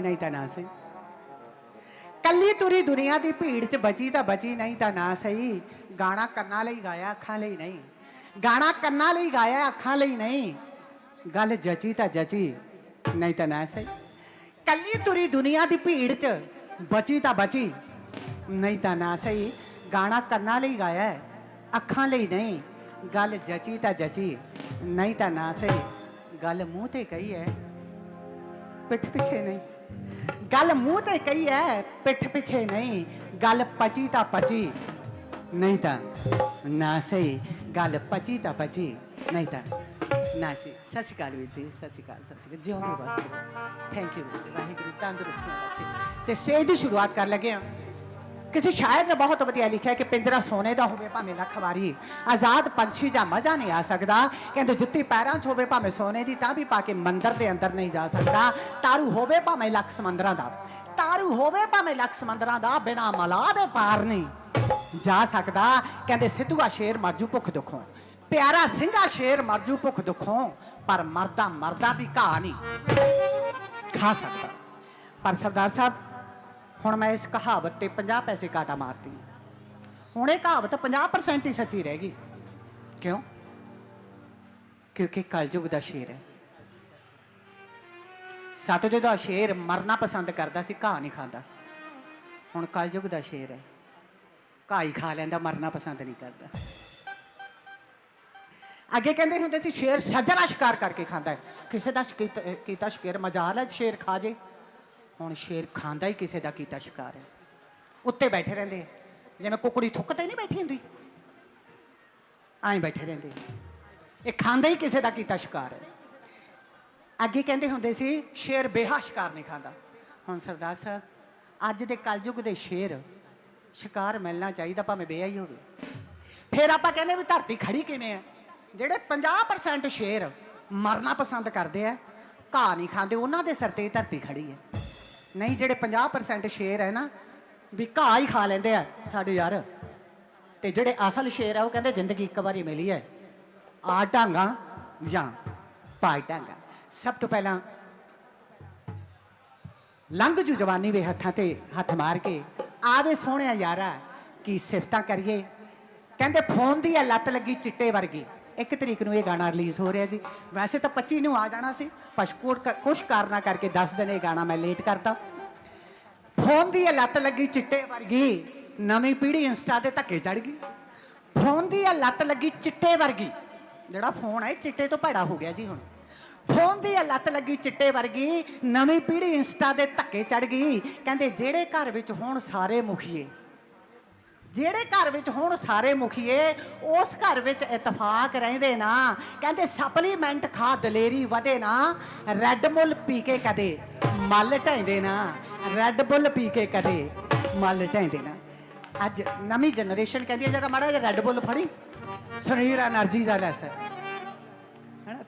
ਬਚੀ ਨਹੀਂ ਤਾਂ ਨਾ ਸਹੀ। ਕੱਲੀ ਤੁਰੀ ਦੁਨੀਆ ਦੀ ਭੀੜ 'ਚ ਬਚੀ ਤਾਂ ਬਚੀ ਨਹੀਂ ਤਾਂ ਨਾ ਸਹੀ। ਗਾਣਾ ਕੰਨਾਂ ਲਈ ਗਾਇਆ, ਅੱਖਾਂ ਲਈ ਨਹੀਂ। ਗਾਣਾ ਕੰਨਾਂ ਲਈ ਗਾਇਆ, ਅੱਖਾਂ ਲਈ ਨਹੀਂ। ਗੱਲ ਜਚੀ ਤਾਂ ਜਚੀ, ਨਹੀਂ ਤਾਂ ਨਾ ਸਹੀ। ਕੱਲੀ ਤੁਰੀ ਦੁਨੀਆ ਦੀ ਭੀੜ 'ਚ ਬਚੀ ਤਾਂ ਬਚੀ, ਨਹੀਂ ਤਾਂ ਨਾ ਸਹੀ। ਗਾਣਾ ਕੰਨਾਂ ਲਈ ਗਾਇਆ, ਅੱਖਾਂ ਲਈ ਨਹੀਂ। ਗੱਲ ਜਚੀ ਤਾਂ ਜਚੀ, ਨਹੀਂ ਤਾਂ ਨਾ ਸਹੀ। ਗੱਲ ਮੂੰਹ ਤੇ ਕਹੀ ਹੈ, ਪਿੱਠ ਪਿੱਛੇ ਨਹੀਂ। ਗੱਲ ਮੂੰਹ ਤੇ ਕਹੀ ਹੈ ਪਿੱਠ ਪਿੱਛੇ ਨਹੀਂ। ਗੱਲ ਪਚੀ ਤਾਂ ਪਚੀ। ਨਹੀਂ ਤਾਂ ਨਾ ਸਹੀ। ਗੱਲ ਪਚੀ ਤਾਂ ਪਚੀ। ਨਹੀਂ ਤਾਂ ਨਾ ਸਹੀ। ਸਤਿ ਸ਼੍ਰੀ ਅਕਾਲ ਵੀਰ ਜੀ, ਸਤਿ ਸ਼੍ਰੀ ਅਕਾਲ, ਸਤਿ ਸ਼੍ਰੀ ਅਕਾਲ। ਜਿਉਂਦੇ ਵਾਸਤੇ ਥੈਂਕ ਯੂ ਵਾਹਿਗੁਰੂ ਤੰਦਰੁਸਤੀ ਬਖਸ਼ੇ ਤੇ ਸੇਧ ਦੀ ਸ਼ੁਰੂਆਤ ਕਰ ਲੱਗੇ ਹਾਂ। ਕਿਸੇ ਸ਼ਾਇਰ ਨੇ ਬਹੁਤ ਵਧੀਆ ਲਿਖਿਆ ਕਿ ਪਿੰਜਰਾ ਸੋਨੇ ਦਾ ਹੋਵੇ ਭਾਵੇਂ ਲੱਖ ਵਾਰੀ। ਆਜ਼ਾਦ ਪੰਛੀ ਜਾਂ ਮਜ਼ਾ ਨਹੀਂ ਆ ਸਕਦਾ। ਕਹਿੰਦੇ ਜੁੱਤੀ ਪੈਰਾਂ 'ਚ ਹੋਵੇ ਭਾਵੇਂ ਸੋਨੇ ਦੀ, ਤਾਂ ਵੀ ਪਾ ਕੇ ਮੰਦਰ ਦੇ ਅੰਦਰ ਨਹੀਂ ਜਾ ਸਕਦਾ। ਤਾਰੂ ਹੋਵੇ ਭਾਵੇਂ ਲੱਖ ਸਮੁੰਦਰਾਂ ਦਾ। ਤਾਰੂ ਹੋਵੇ ਭਾਵੇਂ ਲੱਖ ਸਮੁੰਦਰਾਂ ਦਾ, ਬਿਨਾ ਮਲਾ ਦੇ ਪਾਰ ਨਹੀਂ ਜਾ ਸਕਦਾ। ਕਹਿੰਦੇ ਸਿੱਧੂਆ ਸ਼ੇਰ ਮਰਜੂ ਭੁੱਖ ਦੁੱਖੋਂ। ਪਿਆਰਾ ਸਿੰਘਾ ਸ਼ੇਰ ਮਰਜੂ ਭੁੱਖ ਦੁੱਖੋਂ। ਪਰ ਮਰਦਾ ਮਰਦਾ ਵੀ ਘਾ ਨਹੀਂ ਖਾ ਸਕਦਾ। ਪਰ ਸਰਦਾਰ ਸਾਹਿਬ ਹੁਣ ਮੈਂ ਇਸ ਕਹਾਵਤ ਤੇ 50 ਪੈਸੇ ਕਾਟਾ ਮਾਰਤੀ ਹੁਣ ਇਹ ਕਹਾਵਤ 50% ਹੀ ਸੱਚੀ ਰਹਿ ਗਈ। ਕਿਉਂ? ਕਿਉਂਕਿ ਕਲਯੁਗ ਦਾ ਸ਼ੇਰ ਹੈ। ਸਤਜੁਗ ਦਾ ਸ਼ੇਰ ਮਰਨਾ ਪਸੰਦ ਕਰਦਾ ਸੀ, ਘਾਹ ਨਹੀਂ ਖਾਂਦਾ ਸੀ। ਹੁਣ ਕਲਯੁਗ ਦਾ ਸ਼ੇਰ ਹੈ। ਘਾਹ ਹੀ ਖਾ ਲੈਂਦਾ, ਮਰਨਾ ਪਸੰਦ ਨਹੀਂ ਕਰਦਾ। ਅੱਗੇ ਕਹਿੰਦੇ ਹੁੰਦੇ ਸੀ, ਸ਼ੇਰ ਸੱਜਣਾ ਸ਼ਿਕਾਰ ਕਰਕੇ ਖਾਂਦਾ ਹੈ। ਕਿਸੇ ਦਾ ਸ਼ਿਕੀਤ- ਕੀਤਾ ਸ਼ਿਕਾਰ, ਮਜਾਲ ਹੈ, ਸ਼ੇਰ ਖਾ ਜੇ। ਹੁਣ ਸ਼ੇਰ ਖਾਂਦਾ ਹੀ ਕਿਸੇ ਦਾ ਕੀਤਾ ਸ਼ਿਕਾਰ ਹੈ। ਉੱਤੇ ਬੈਠੇ ਰਹਿੰਦੇ ਜਿਵੇਂ ਕੁਕੜੀ ਥੁੱਕ ਤੇ ਨਹੀਂ ਬੈਠੀ ਹੁੰਦੀ। ਐਂ ਬੈਠੇ ਰਹਿੰਦੇ ਇਹ ਖਾਂਦਾ ਹੀ ਕਿਸੇ ਦਾ ਕੀਤਾ ਸ਼ਿਕਾਰ ਹੈ। ਅੱਗੇ ਕਹਿੰਦੇ ਹੁੰਦੇ ਸੀ, ਸ਼ੇਰ ਬੇਹਾ ਸ਼ਿਕਾਰ ਨਹੀਂ ਖਾਂਦਾ। ਹੁਣ ਸਰਦਾਰ ਸਾਹਿਬ, ਅੱਜ ਦੇ ਕਲਯੁਗ ਦੇ ਸ਼ੇਰ ਸ਼ਿਕਾਰ ਮਿਲਣਾ ਚਾਹੀਦਾ, ਭਾਵੇਂ ਬੇਹਾ ਹੀ ਹੋਵੇ। ਫਿਰ ਆਪਾਂ ਕਹਿੰਦੇ ਵੀ ਧਰਤੀ ਖੜੀ ਕਿਵੇਂ ਹੈ ਜਿਹੜੇ 50% ਸ਼ੇਰ ਮਰਨਾ ਪਸੰਦ ਕਰਦੇ ਆ, ਘਾਹ ਨਹੀਂ ਖਾਂਦੇ, ਉਹਨਾਂ ਦੇ ਸਿਰ ਤੇ ਧਰਤੀ ਖੜੀ ਹੈ। ਨਹੀਂ, ਜਿਹੜੇ 50% ਸ਼ੇਰ ਹੈ ਨਾ, ਵੀ ਘਾਹ ਹੀ ਖਾ ਲੈਂਦੇ ਆ, ਸਾਡੇ ਯਾਰ। ਤੇ ਜਿਹੜੇ ਅਸਲ ਸ਼ੇਰ ਆ, ਉਹ ਕਹਿੰਦੇ ਜ਼ਿੰਦਗੀ ਇੱਕ ਵਾਰੀ ਮਿਲੀ ਹੈ। ਆ ਢਾਂਗਾ ਜਾਂ ਪਾਈ ਢਾਂਗਾ। ਸਭ ਤੋਂ ਪਹਿਲਾਂ ਲੰਘ ਜੂ ਜਵਾਨੀ ਵੇ ਹੱਥਾਂ ਤੇ ਹੱਥ ਮਾਰ ਕੇ, ਆਵੇ ਸੋਹਣਿਆ ਯਾਰਾ, ਕੀ ਸਿਫਤਾਂ ਕਰੀਏ। ਕਹਿੰਦੇ, ਫੋਨ ਦੀ ਆ ਲੱਤ ਲੱਗੀ ਚਿੱਟੇ ਵਰਗੀ। ਇੱਕ ਤਰੀਕ ਨੂੰ ਇਹ ਗਾਣਾ ਰਿਲੀਜ਼ ਹੋ ਰਿਹਾ ਜੀ ਵੈਸੇ ਤਾਂ 25 ਨੂੰ ਆ ਜਾਣਾ ਸੀ। ਪਸ਼ਕੋਟ ਕੁਛ ਕਾਰਨਾ ਕਰਕੇ 10 ਦਿਨ ਇਹ ਗਾਣਾ ਮੈਂ ਲੇਟ ਕਰਤਾ। ਫੋਨ ਦੀ ਇਹ ਲੱਤ ਲੱਗੀ ਚਿੱਟੇ ਵਰਗੀ। ਨਵੀਂ ਪੀੜ੍ਹੀ ਇੰਸਟਾ ਤੇ ਧੱਕੇ ਚੜ ਗਈ। ਫੋਨ ਦੀ ਇਹ ਲੱਤ ਲੱਗੀ ਚਿੱਟੇ ਵਰਗੀ। ਜਿਹੜਾ ਫੋਨ ਹੈ, ਇਹ ਚਿੱਟੇ ਤੋਂ ਭੈੜਾ ਹੋ ਗਿਆ ਜੀ ਹੁਣ। ਫੋਨ ਦੀ ਇਹ ਲੱਤ ਲੱਗੀ ਚਿੱਟੇ ਵਰਗੀ। ਨਵੀਂ ਪੀੜ੍ਹੀ ਇੰਸਟਾ ਦੇ ਧੱਕੇ ਚੜ ਗਈ। ਕਹਿੰਦੇ ਜਿਹੜੇ ਘਰ ਵਿੱਚ ਹੁਣ ਸਾਰੇ ਮੁਖੀਏ। ਜਿਹੜੇ ਘਰ ਵਿੱਚ ਹੁਣ ਸਾਰੇ ਮੁਖੀਏ ਉਸ ਘਰ ਵਿੱਚ ਇਤਫਾਕ ਰਹਿੰਦੇ ਨਾ। ਕਹਿੰਦੇ ਸਪਲੀਮੈਂਟ ਖਾ ਦਲੇਰੀ ਵਧੇ ਨਾ ਰੈੱਡ ਬੁੱਲ ਪੀ ਕੇ ਕਦੇ, ਮੱਲ ਢਾਂਦੇ ਨਾ। ਰੈੱਡ ਬੁੱਲ ਪੀ ਕੇ ਕਦੇ, ਮੱਲ ਢਾਂਦੇ ਨਾ। ਅੱਜ ਨਵੀਂ ਜਨਰੇਸ਼ਨ ਕਹਿੰਦੀ ਹੈ ਜਿਹੜਾ ਮਹਾਰਾਜ ਰੈੱਡ ਬੁੱਲ ਫੜੀ। ਸਰੀਰ એનર્ਜੀ ਦਾ ਲੈਸ ਹੈ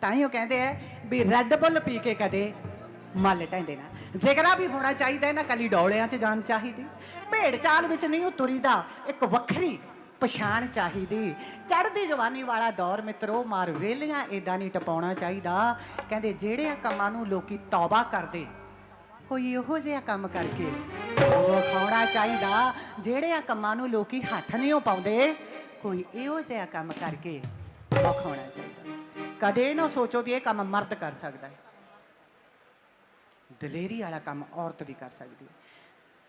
ਤਾਂ ਹੀ ਉਹ ਕਹਿੰਦੇ ਆ ਵੀ ਰੈੱਡ ਬੁੱਲ ਪੀ ਕੇ ਕਦੇ, ਮੱਲ ਢਾਂਦੇ ਨਾ। ਜਿਗਰਾ ਵੀ ਹੋਣਾ ਚਾਹੀਦਾ ਹੈ ਨਾ ਕੱਲੀ ਡੌਲਿਆਂ 'ਚ ਜਾਣ ਚਾਹੀਦੀ। ਭੇਡ ਚਾਲ ਵਿੱਚ ਨਹੀਂ ਉਹ ਤੁਰੀਦਾ ਇੱਕ ਵੱਖਰੀ ਪਛਾਣ ਚਾਹੀਦੀ। ਚੜ੍ਹਦੀ ਜਵਾਨੀ ਵਾਲਾ ਦੌਰ ਮਿੱਤਰੋ, ਮਾਰ ਵੇਲੀਆਂ ਇਦਾਂ ਨਹੀਂ ਟਪਾਉਣਾ ਚਾਹੀਦਾ। ਕਹਿੰਦੇ ਜਿਹੜੇ ਆ ਕੰਮਾਂ ਨੂੰ ਲੋਕੀ ਤੌਬਾ ਕਰਦੇ, ਕੋਈ ਇਹੋ ਜਿਹਾ ਕੰਮ ਕਰਕੇ ਉਹ ਖਾਉਣਾ ਚਾਹੀਦਾ। ਜਿਹੜੇ ਆ ਕੰਮਾਂ ਨੂੰ ਲੋਕੀ ਹੱਥ ਨਹੀਂ ਉਹ ਪਾਉਂਦੇ ਕੋਈ ਇਹੋ ਜਿਹਾ ਕੰਮ ਕਰਕੇ ਉਹ ਖਾਉਣਾ ਚਾਹੀਦਾ। ਕਦੇ ਨਾ ਸੋਚੋ ਵੀ ਇਹ ਕੰਮ ਮਰਦ ਕਰ ਸਕਦਾ ਹੈ। ਦਲੇਰੀ ਵਾਲਾ ਕੰਮ ਔਰਤ ਵੀ ਕਰ ਸਕਦੀ ਹੈ।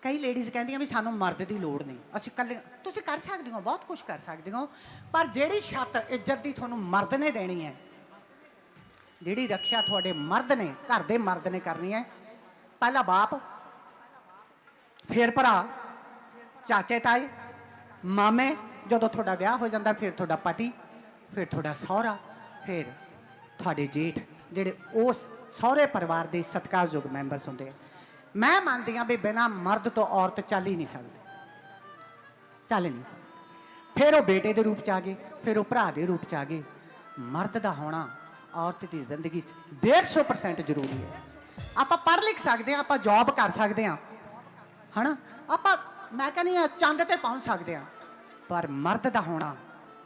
ਕਈ ਲੇਡੀਜ਼ ਕਹਿੰਦੀਆਂ ਵੀ ਸਾਨੂੰ ਮਰਦ ਦੀ ਲੋੜ ਨਹੀਂ। ਅਸੀਂ ਇਕੱਲੇ ਤੁਸੀਂ ਕਰ ਸਕਦੇ ਹੋ, ਬਹੁਤ ਕੁਝ ਕਰ ਸਕਦੇ ਹੋ, ਪਰ ਜਿਹੜੀ ਛੱਤ ਇੱਜ਼ਤ ਦੀ ਤੁਹਾਨੂੰ ਮਰਦ ਨੇ ਦੇਣੀ ਹੈ, ਜਿਹੜੀ ਰੱਖਿਆ ਤੁਹਾਡੇ ਮਰਦ ਨੇ, ਘਰ ਦੇ ਮਰਦ ਨੇ ਕਰਨੀ ਹੈ, ਪਹਿਲਾ ਬਾਪ, ਫਿਰ ਭਰਾ, ਚਾਚੇ ਤਾਏ, ਮਾਮੇ, ਜਦੋਂ ਤੁਹਾਡਾ ਵਿਆਹ ਹੋ ਜਾਂਦਾ, ਫਿਰ ਤੁਹਾਡਾ ਪਤੀ, ਫਿਰ ਤੁਹਾਡਾ ਸਹੁਰਾ, ਫਿਰ ਤੁਹਾਡੇ ਜੇਠ। ਜਿਹੜੇ ਉਸ ਸਹੁਰੇ ਪਰਿਵਾਰ ਦੇ ਸਤਿਕਾਰਯੋਗ ਮੈਂਬਰਸ ਹੁੰਦੇ ਆ। ਮੈਂ ਮੰਨਦੀ ਹਾਂ ਵੀ ਬਿਨਾਂ ਮਰਦ ਤੋਂ ਔਰਤ ਚੱਲ ਹੀ ਨਹੀਂ ਸਕਦੀ। ਚੱਲ ਨਹੀਂ ਸਕਦੀ। ਫਿਰ ਉਹ ਬੇਟੇ ਦੇ ਰੂਪ ਚ ਆ ਗਏ ਫਿਰ ਉਹ ਭਰਾ ਦੇ ਰੂਪ ਚ ਆ ਗਏ ਮਰਦ ਦਾ ਹੋਣਾ ਔਰਤ ਦੀ ਜ਼ਿੰਦਗੀ 'ਚ 150% ਜ਼ਰੂਰੀ ਹੈ। ਆਪਾਂ ਪੜ੍ਹ ਲਿਖ ਸਕਦੇ ਹਾਂ, ਆਪਾਂ ਜੌਬ ਕਰ ਸਕਦੇ ਹਾਂ। ਹਨਾ? ਆਪਾਂ, ਮੈਂ ਕਹਿੰਦੀ ਆ ਚੰਦ ਤੇ ਪਹੁੰਚ ਸਕਦੇ ਹਾਂ। ਪਰ ਮਰਦ ਦਾ ਹੋਣਾ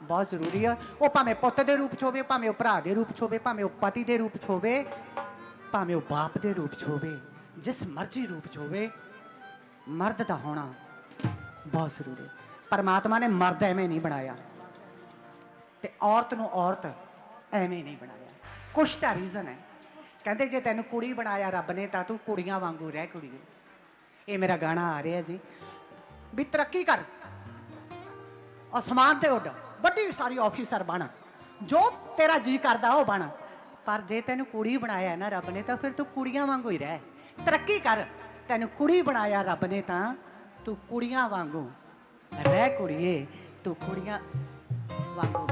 ਬਹੁਤ ਜ਼ਰੂਰੀ ਆ। ਉਹ ਭਾਵੇਂ ਪੁੱਤ ਦੇ ਰੂਪ 'ਚ ਹੋਵੇ, ਭਾਵੇਂ ਉਹ ਭਰਾ ਦੇ ਰੂਪ 'ਚ ਹੋਵੇ, ਭਾਵੇਂ ਉਹ ਪਤੀ ਦੇ ਰੂਪ 'ਚ ਹੋਵੇ, ਭਾਵੇਂ ਉਹ ਬਾਪ ਦੇ ਰੂਪ 'ਚ ਹੋਵੇ, ਜਿਸ ਮਰਜ਼ੀ ਰੂਪ ਚ ਹੋਵੇ, ਮਰਦ ਦਾ ਹੋਣਾ ਬਹੁਤ ਜ਼ਰੂਰੀ ਹੈ ਪਰਮਾਤਮਾ ਨੇ ਮਰਦ ਐਵੇਂ ਨਹੀਂ ਬਣਾਇਆ ਤੇ ਔਰਤ ਨੂੰ ਔਰਤ ਐਵੇਂ ਨਹੀਂ ਬਣਾਇਆ। ਕੁਛ ਤਾਂ ਰੀਜ਼ਨ ਹੈ। ਕਹਿੰਦੇ ਜੇ ਤੈਨੂੰ ਕੁੜੀ ਬਣਾਇਆ ਰੱਬ ਨੇ ਤਾਂ ਤੂੰ ਕੁੜੀਆਂ ਵਾਂਗੂ ਰਹਿ ਕੁੜੀਏ ਇਹ ਮੇਰਾ ਗਾਣਾ ਆ ਰਿਹਾ ਜੀ। ਵੀ ਤਰੱਕੀ ਕਰ। ਅਸਮਾਨ ਤੇ ਉੱਡ। ਵੱਡੀ ਸਾਰੀ ਆਫੀਸਰ ਬਣ। ਜੋ ਤੇਰਾ ਜੀ ਕਰਦਾ ਉਹ ਬਣ। ਪਰ ਜੇ ਤੈਨੂੰ ਕੁੜੀ ਬਣਾਇਆ ਨਾ ਰੱਬ ਨੇ, ਤਾਂ ਫਿਰ ਤੂੰ ਕੁੜੀਆਂ ਵਾਂਗੂ ਹੀ ਰਹਿ। ਤਰੱਕੀ ਕਰ। ਤੈਨੂੰ ਕੁੜੀ ਬਣਾਇਆ ਰੱਬ ਨੇ, ਤਾਂ ਤੂੰ ਕੁੜੀਆਂ ਵਾਂਗੂ ਰਹਿ ਕੁੜੀਏ। ਤੂੰ ਕੁੜੀਆਂ ਵਾਂਗੂ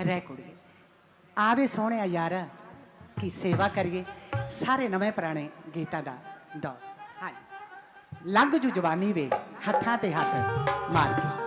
ਰਹਿ ਕੁੜੀਏ। ਆਵੇ ਸੋਹਣਿਆ ਯਾਰ, ਕੀ ਸੇਵਾ ਕਰੀਏ। ਸਾਰੇ ਨਵੇਂ ਪੁਰਾਣੇ ਗੀਤਾਂ ਦਾ ਦੌਰ। ਹਾਂਜੀ। ਲੰਘ ਜੂ ਜਵਾਨੀ ਵੇ, ਹੱਥਾਂ ਤੇ ਹੱਥ ਮਾਰ ਕੇ।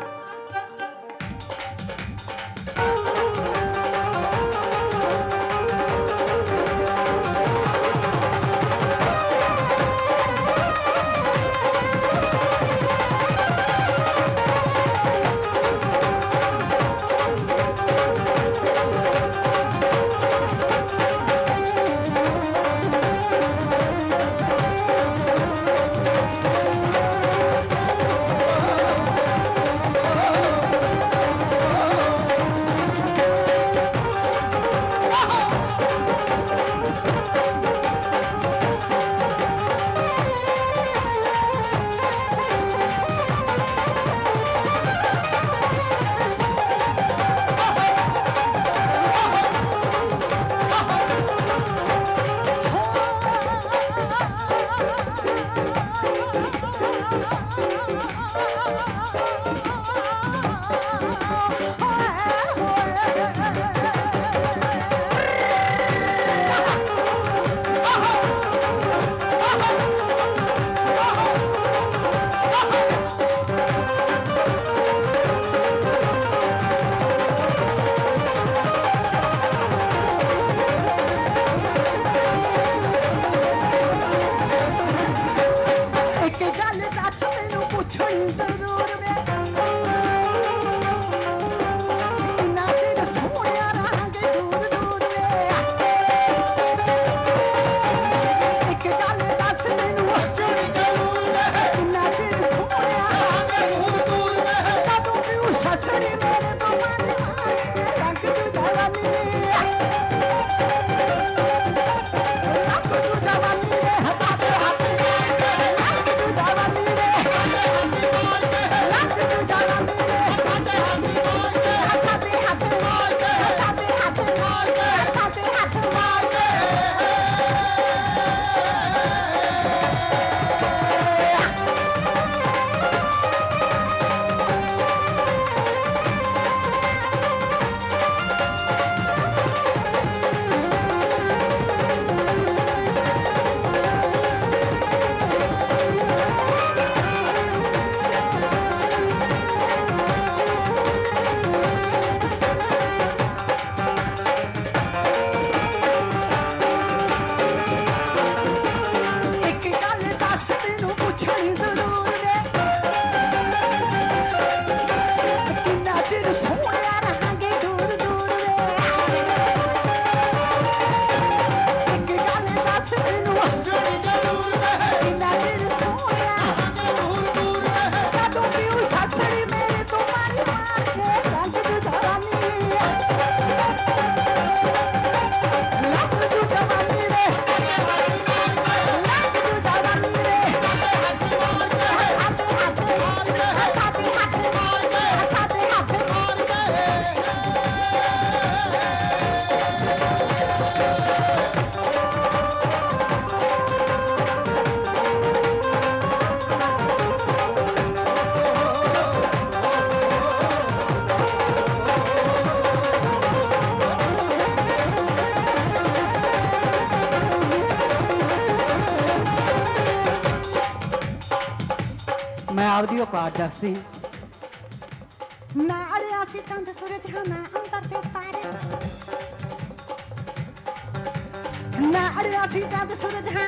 ਔਕਾਤ ਦੱਸੀ ਨਾ ਅੜਿਆ ਸੀ ਚੰਦ ਸੂਰਜ ਹਾਂ ਨਾ ਅੰਦਰ ਦੇ ਤਾਰੇ ਨਾ ਅੜਿਆ ਸੀ ਚੰਦ ਸੂਰਜ ਹਾਂ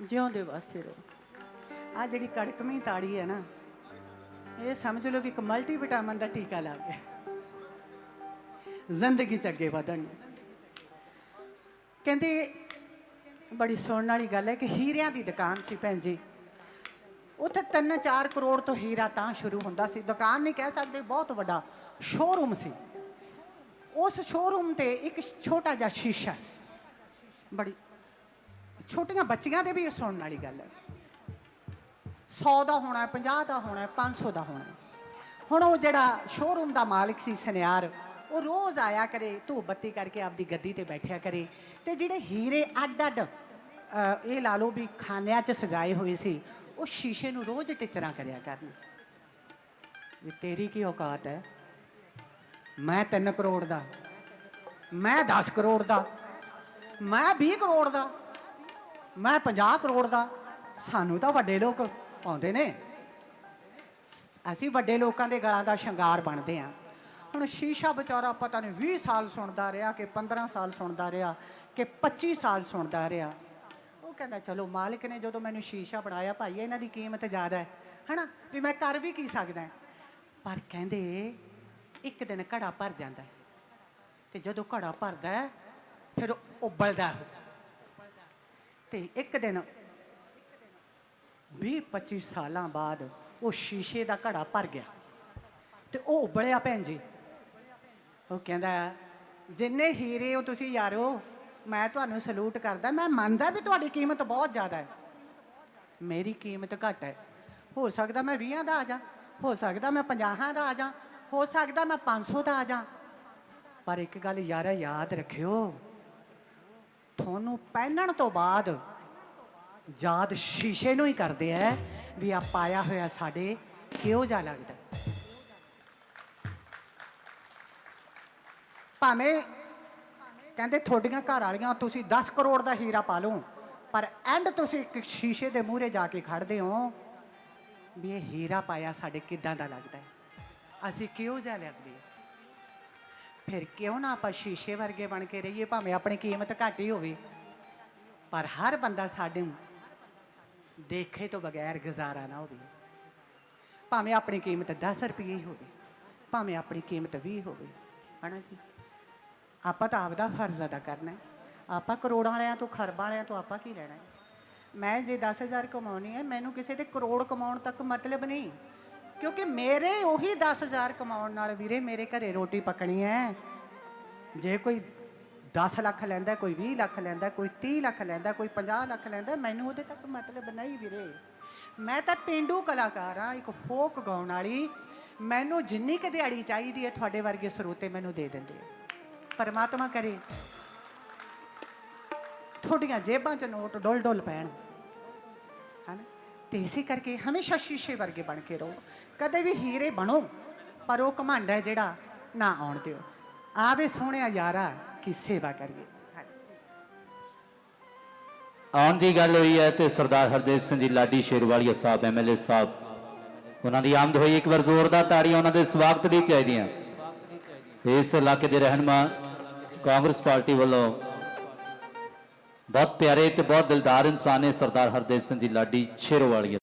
ਜਿਉਂਦੇ ਵਾਸਤੇ ਰਹੋ। ਆ ਜਿਹੜੀ ਕੜਕਵੀਂ ਤਾੜੀ ਹੈ ਨਾ, ਇਹ ਸਮਝ ਲਓ ਵੀ ਇੱਕ ਮਲਟੀ ਵਿਟਾਮਿਨ ਦਾ ਟੀਕਾ ਲਾ ਗਿਆ ਜ਼ਿੰਦਗੀ ਚ ਅੱਗੇ ਵਧਣ ਕਹਿੰਦੇ, ਬੜੀ ਸੁਣਨ ਵਾਲੀ ਗੱਲ ਹੈ ਕਿ ਹੀਰਿਆਂ ਦੀ ਦੁਕਾਨ ਸੀ ਭੈਣ ਜੀ। ਉੱਥੇ 3-4 ਕਰੋੜ ਤੋਂ ਹੀਰਾ ਤਾਂ ਸ਼ੁਰੂ ਹੁੰਦਾ ਸੀ। ਦੁਕਾਨ ਨਹੀਂ ਕਹਿ ਸਕਦੇ, ਬਹੁਤ ਵੱਡਾ ਸ਼ੋਰੂਮ ਸੀ। ਉਸ ਸ਼ੋਰੂਮ ਤੇ ਇੱਕ ਛੋਟਾ ਜਿਹਾ ਸ਼ੀਸ਼ਾ ਸੀ। ਬੜੀ ਛੋਟੀਆਂ ਬੱਚੀਆਂ ਦੇ ਵੀ ਇਹ ਸੁਣਨ ਵਾਲੀ ਗੱਲ ਹੈ। 100 ਦਾ ਹੋਣਾ ਹੈ, 50 ਦਾ ਹੋਣਾ ਹੈ, 500 ਦਾ ਹੋਣਾ ਹੁਣ ਉਹ ਜਿਹੜਾ ਸ਼ੋਰੂਮ ਦਾ ਮਾਲਕ ਸੀ ਸੁਨਿਆਰ ਉਹ ਰੋਜ਼ ਆਇਆ ਕਰੇ ਧੂਪ ਬੱਤੀ ਕਰਕੇ ਆਪਦੀ ਗੱਦੀ ਤੇ ਬੈਠਿਆ ਕਰੇ। ਤੇ ਜਿਹੜੇ ਹੀਰੇ ਅੱਡ ਅੱਡ ਇਹ ਲਾ ਲਓ ਵੀ ਖਾਨਿਆਂ 'ਚ ਸਜਾਏ ਹੋਏ ਸੀ ਉਹ ਸ਼ੀਸ਼ੇ ਨੂੰ ਰੋਜ਼ ਟਿਚਰਾਂ ਕਰਿਆ ਕਰਨ। ਵੀ ਤੇਰੀ ਕੀ ਔਕਾਤ ਹੈ? ਮੈਂ 3 ਕਰੋੜ ਦਾ ਮੈਂ 10 ਕਰੋੜ ਦਾ ਮੈਂ 20 ਕਰੋੜ ਦਾ। ਮੈਂ 50 ਕਰੋੜ ਦਾ। ਸਾਨੂੰ ਤਾਂ ਵੱਡੇ ਲੋਕ ਪਾਉਂਦੇ ਨੇ। ਅਸੀਂ ਵੱਡੇ ਲੋਕਾਂ ਦੇ ਗਲਾਂ ਦਾ ਸ਼ਿੰਗਾਰ ਬਣਦੇ ਆ ਹੁਣ ਸ਼ੀਸ਼ਾ ਵਿਚਾਰਾ ਪਤਾ ਨਹੀਂ 20 ਸਾਲ ਸੁਣਦਾ ਰਿਹਾ ਕਿ 15 ਸਾਲ ਸੁਣਦਾ ਰਿਹਾ ਕਿ 25 ਸਾਲ ਸੁਣਦਾ ਰਿਹਾ। ਉਹ ਕਹਿੰਦਾ, ਚਲੋ ਮਾਲਕ ਨੇ ਜਦੋਂ ਮੈਨੂੰ ਸ਼ੀਸ਼ਾ ਬਣਾਇਆ, ਭਾਈ, ਇਹਨਾਂ ਦੀ ਕੀਮਤ ਜ਼ਿਆਦਾ ਹੈ, ਹਨਾ? ਵੀ ਮੈਂ ਕਰ ਵੀ ਕੀ ਸਕਦਾ ਪਰ ਕਹਿੰਦੇ, ਇੱਕ ਦਿਨ ਘੜਾ ਭਰ ਜਾਂਦਾ ਹੈ। ਤੇ ਜਦੋਂ ਘੜਾ ਭਰਦਾ ਫਿਰ ਉਬਲਦਾ ਉਹ। ਤੇ ਇੱਕ ਦਿਨ 20 25 ਸਾਲਾਂ ਬਾਅਦ ਉਹ ਸ਼ੀਸ਼ੇ ਦਾ ਘੜਾ ਭਰ ਗਿਆ ਤੇ ਉਹ ਉਬਲਿਆ ਭੈਣ ਜੀ। ਉਹ ਕਹਿੰਦਾ, ਜਿੰਨੇ ਹੀਰੇ ਹੋ ਤੁਸੀਂ ਯਾਰੋ, ਮੈਂ ਤੁਹਾਨੂੰ ਸਲੂਟ ਕਰਦਾ, ਮੈਂ ਮੰਨਦਾ ਵੀ ਤੁਹਾਡੀ ਕੀਮਤ ਬਹੁਤ ਜ਼ਿਆਦਾ ਹੈ। ਮੇਰੀ ਕੀਮਤ ਘੱਟ ਹੈ। ਹੋ ਸਕਦਾ ਮੈਂ 20 ਦਾ ਆ ਜਾ, ਹੋ ਸਕਦਾ ਮੈਂ 50 ਦਾ ਆ ਜਾ, ਹੋ ਸਕਦਾ ਮੈਂ 500 ਦਾ ਆ ਜਾ। ਪਰ ਇੱਕ ਗੱਲ ਯਾਰਾ ਯਾਦ ਰੱਖਿਓ ਤੁਹਾਨੂੰ ਪਹਿਨਣ ਤੋਂ ਬਾਅਦ ਯਾਦ ਸ਼ੀਸ਼ੇ ਨੂੰ ਹੀ ਕਰਦੇ ਐ ਵੀ ਆ ਪਾਇਆ ਹੋਇਆ ਸਾਡੇ, ਕਿਹੋ ਜਿਹਾ ਲੱਗਦਾ। ਭਾਵੇਂ ਕਹਿੰਦੇ ਤੁਹਾਡੀਆਂ ਘਰ ਵਾਲੀਆਂ, ਤੁਸੀਂ 10 ਕਰੋੜ ਦਾ ਹੀਰਾ ਪਾ ਲਓ, ਪਰ ਐਂਡ ਤੁਸੀਂ ਇੱਕ ਸ਼ੀਸ਼ੇ ਦੇ ਮੂਹਰੇ ਜਾ ਕੇ ਖੜਦੇ ਹੋ ਵੀ ਇਹ ਹੀਰਾ ਪਾਇਆ ਸਾਡੇ ਕਿਦਾਂ ਦਾ ਲੱਗਦਾ ਅਸੀਂ ਕਿਹੋ ਜਿਹਾ ਲੱਗਦੇ ਹਾਂ? ਫਿਰ ਕਿਉਂ ਨਾ ਆਪਾਂ ਸ਼ੀਸ਼ੇ ਵਰਗੇ ਬਣ ਕੇ ਰਹੀਏ? ਭਾਵੇਂ ਆਪਣੀ ਕੀਮਤ ਘੱਟ ਹੀ ਹੋਵੇ। ਪਰ ਹਰ ਬੰਦਾ ਸਾਡੇ ਨੂੰ ਦੇਖੇ ਤੋਂ ਬਗੈਰ ਗੁਜ਼ਾਰਾ ਨਾ ਹੋਵੇ। ਭਾਵੇਂ ਆਪਣੀ ਕੀਮਤ 10 ਰੁਪਏ ਹੀ ਹੋਵੇ, ਭਾਵੇਂ ਆਪਣੀ ਕੀਮਤ 20 ਹੋਵੇ, ਹਨਾ ਜੀ? ਆਪਾਂ ਤਾਂ ਆਪਦਾ ਫਰਜ਼ ਅਦਾ ਕਰਨਾ ਹੈ। ਆਪਾਂ ਕਰੋੜਾਂ ਵਾਲਿਆਂ ਤੋਂ, ਖਰਬਾਂ ਵਾਲਿਆਂ ਤੋਂ ਆਪਾਂ ਕੀ ਲੈਣਾ ਹੈ? ਮੈਂ ਜੇ 10000 ਕਮਾਉਣੀ ਹੈ, ਮੈਨੂੰ ਕਿਸੇ ਦੇ ਕਰੋੜ ਕਮਾਉਣ ਤੱਕ ਮਤਲਬ ਨਹੀਂ। ਕਿਉਂਕਿ ਮੇਰੇ ਉਹੀ 10000 ਕਮਾਉਣ ਨਾਲ ਵੀਰੇ ਮੇਰੇ ਘਰੇ ਰੋਟੀ ਪਕਣੀ ਹੈ। ਜੇ ਕੋਈ 10 ਲੱਖ ਲੈਂਦਾ, ਕੋਈ 20 ਲੱਖ ਲੈਂਦਾ, ਕੋਈ 30 ਲੱਖ ਲੈਂਦਾ, ਕੋਈ 50 ਲੱਖ ਲੈਂਦਾ, ਮੈਨੂੰ ਉਹਦੇ ਤੱਕ ਮਤਲਬ ਨਹੀਂ ਵੀਰੇ। ਮੈਂ ਤਾਂ ਪਿੰਡੂ ਕਲਾਕਾਰ ਹਾਂ, ਇੱਕ ਫੋਕ ਗਾਉਣ ਵਾਲੀ। ਮੈਨੂੰ ਜਿੰਨੀ ਕੁ ਦਿਹਾੜੀ ਚਾਹੀਦੀ ਹੈ, ਤੁਹਾਡੇ ਵਰਗੇ ਸਰੋਤੇ ਮੈਨੂੰ ਦੇ ਦਿੰਦੇ ਪਰਮਾਤਮਾ ਕਰੇ। ਤੁਹਾਡੀਆਂ ਜੇਬਾਂ 'ਚ ਨੋਟ ਡੋਲ ਡੋਲ ਪੈਣ। ਹਨ? ਤੇ ਇਸੇ ਕਰਕੇ ਹਮੇਸ਼ਾ ਸ਼ੀਸ਼ੇ ਵਰਗੇ ਬਣ ਕੇ ਰਹੋ। ਕਦੇ ਵੀ ਹੀਰੇ ਬਣੋ, ਪਰ ਉਹ ਘਮੰਡ ਹੈ ਜਿਹੜਾ ਨਾ ਆਉਣ ਦਿਓ। ਆਵੇ ਸੋਹਣਿਆ ਯਾਰਾ ਕੀ ਸੇਵਾ ਕਰੀਏ। ਆਉਣ ਦੀ ਗੱਲ ਹੋਈ ਹੈ ਤੇ ਸਰਦਾਰ ਹਰਦੇਵ ਸਿੰਘ ਜੀ ਲਾਡੀ ਸ਼ੇਰਵਾਲੀਆ ਸਾਹਿਬ ਐਮਐਲਏ ਸਾਹਿਬ, ਉਹਨਾਂ ਦੀ ਆਮਦ ਹੋਈ ਇੱਕ ਵਾਰ ਜ਼ੋਰਦਾਰ ਤਾੜੀਆਂ ਉਹਨਾਂ ਦੇ ਸਵਾਗਤ ਲਈ ਚਾਹੀਦੀਆਂ। ਇਸ ਇਲਾਕੇ ਦੇ ਰਹਿਨਮਾ ਕਾਂਗਰਸ ਪਾਰਟੀ ਵੱਲੋਂ ਬਹੁਤ ਪਿਆਰੇ ਤੇ ਬਹੁਤ ਦਿਲਦਾਰ ਇਨਸਾਨ ਨੇ ਸਰਦਾਰ ਹਰਦੇਵ ਸਿੰਘ ਜੀ ਲਾਡੀ ਸ਼ੇਰਵਾਲੀਆ